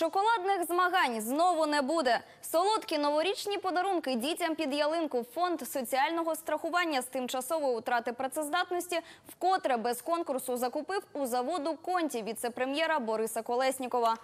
Шоколадних змагань знову не буде. Солодкі новорічні подарунки дітям під ялинку фонд соціального страхування з тимчасової утрати працездатності вкотре без конкурсу закупив у заводу Конті віце-прем'єра Бориса Колеснікова.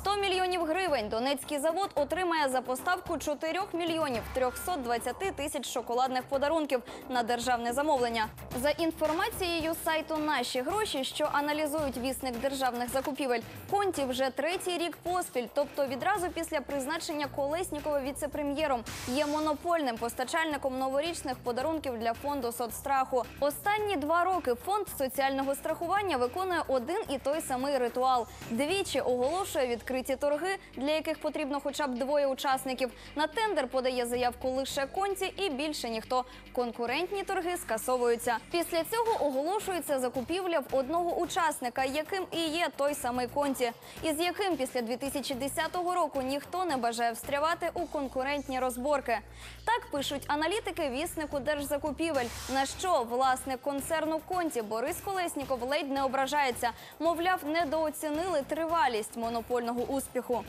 100 мільйонів гривень Донецький завод отримає за поставку 4 мільйонів 320 тисяч шоколадних подарунків на державне замовлення. За інформацією сайту Наші гроші, що аналізують вісник державних закупівель, Конті вже третій рік поспіль, тобто відразу після призначення Колеснікова віце-прем'єром, є монопольним постачальником новорічних подарунків для фонду соцстраху. Останні два роки фонд соціального страхування виконує один і той самий ритуал. Двічі оголошує відкриті торги, для яких потрібно хоча б двоє учасників. На тендер подає заявку лише конті і більше ніхто. Конкурентні торги скасовуються. Після цього оголошується закупівля в одного учасника, яким і є той самий конті, із яким після 2010 року ніхто не бажає встрявати у конкурентні розборки. Так пишуть аналітики віснику держзакупівель. На що власник концерну Конті Борис Колесніков ледь не ображається. Мовляв, недооцінили тривалість монопольного успіху.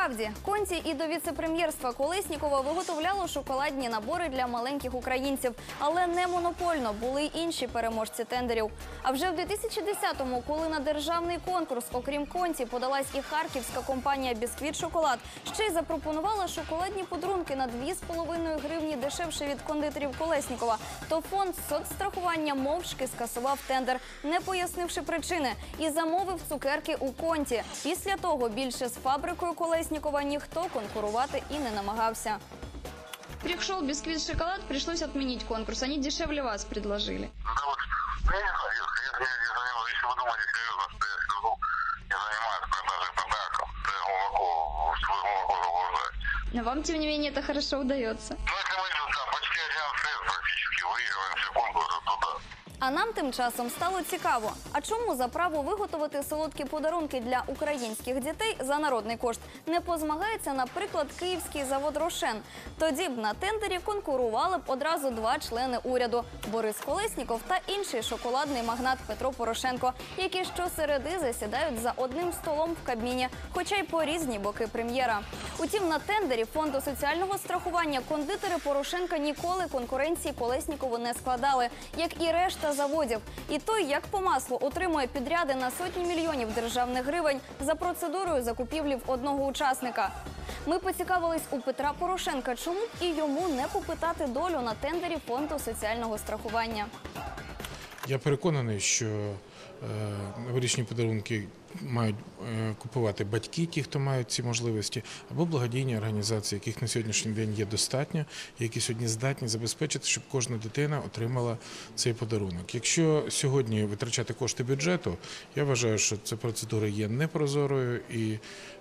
Справді, конті і до віцепрем'єрства Колеснікова виготовляло шоколадні набори для маленьких українців, але не монопольно були й інші переможці тендерів. А вже в 2010-му, коли на державний конкурс, окрім конті, подалась і харківська компанія Бісквіт Шоколад, ще й запропонувала шоколадні подарунки на 2,5 гривні дешевше від кондитерів Колеснікова, то фонд соцстрахування мовчки скасував тендер, не пояснивши причини, і замовив цукерки у конті. Після того більше з фабрикою Колеснікова ніхто конкурувати і не намагався. Пришел бисквит шоколад, пришлось отменить конкурс. Они дешевле вас предложили. Да вот, ну, я не знаю, если, если я не занимаюсь, если вы думаете серьезно, что я сижу, я занимаюсь продажей подарков, то я глубоко, вы глубоко заблуждаетесь. Но вам, тем не менее, это хорошо удается. Ну, если мы да, почти 11 лет практически выигрываем все конкурсы туда. А нам тим часом стало цікаво. А чому за право виготовити солодкі подарунки для українських дітей за народний кошт не позмагається, наприклад, київський завод Рошен? Тоді б на тендері конкурували б одразу два члени уряду Борис Колесніков та інший шоколадний магнат Петро Порошенко, які щосереди засідають за одним столом в Кабміні, хоча й по різні боки прем'єра. Утім, на тендері фонду соціального страхування кондитери Порошенка ніколи конкуренції Колеснікову не складали, як і решта заводів. І той, як по маслу, отримує підряди на сотні мільйонів державних гривень за процедурою закупівлі в одного учасника. Ми поцікавились у Петра Порошенка, чому б і йому не попитати долю на тендері фонду соціального страхування. Я переконаний, що е, новорічні подарунки мають е, купувати батьки, ті, хто мають ці можливості, або благодійні організації, яких на сьогоднішній день є достатньо, які сьогодні здатні забезпечити, щоб кожна дитина отримала цей подарунок. Якщо сьогодні витрачати кошти бюджету, я вважаю, що ця процедура є непрозорою і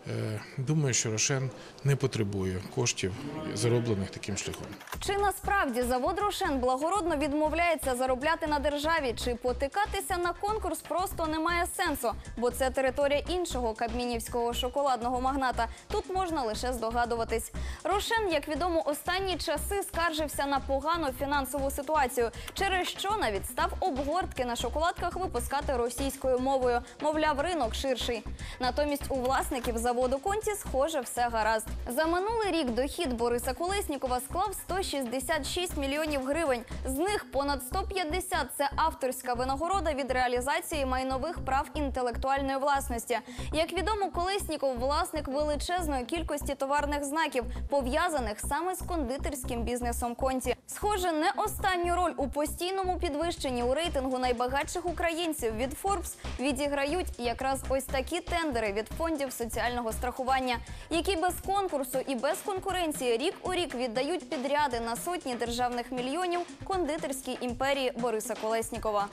е, думаю, що Рошен не потребує коштів, зароблених таким шляхом. Чи насправді завод Рошен благородно відмовляється заробляти на державі, чи потикатися на конкурс просто немає сенсу, бо це територія іншого кабмінівського шоколадного магната. Тут можна лише здогадуватись. Рошен, як відомо, останні часи скаржився на погану фінансову ситуацію, через що навіть став обгортки на шоколадках випускати російською мовою. Мовляв, ринок ширший. Натомість у власників заводу Конті схоже все гаразд. За минулий рік дохід Бориса Колеснікова склав 166 мільйонів гривень. З них понад 150 – це авторська винагорода від реалізації майнових прав інтелектуальної власності. Як відомо, Колесніков власник величезної кількості товарних знаків, пов'язаних саме з кондитерським бізнесом Конті. Схоже, не останню роль у постійному підвищенні у рейтингу найбагатших українців від Forbes відіграють якраз ось такі тендери від фондів соціального страхування, які без конкурсу і без конкуренції рік у рік віддають підряди на сотні державних мільйонів кондитерській імперії Бориса Колеснікова.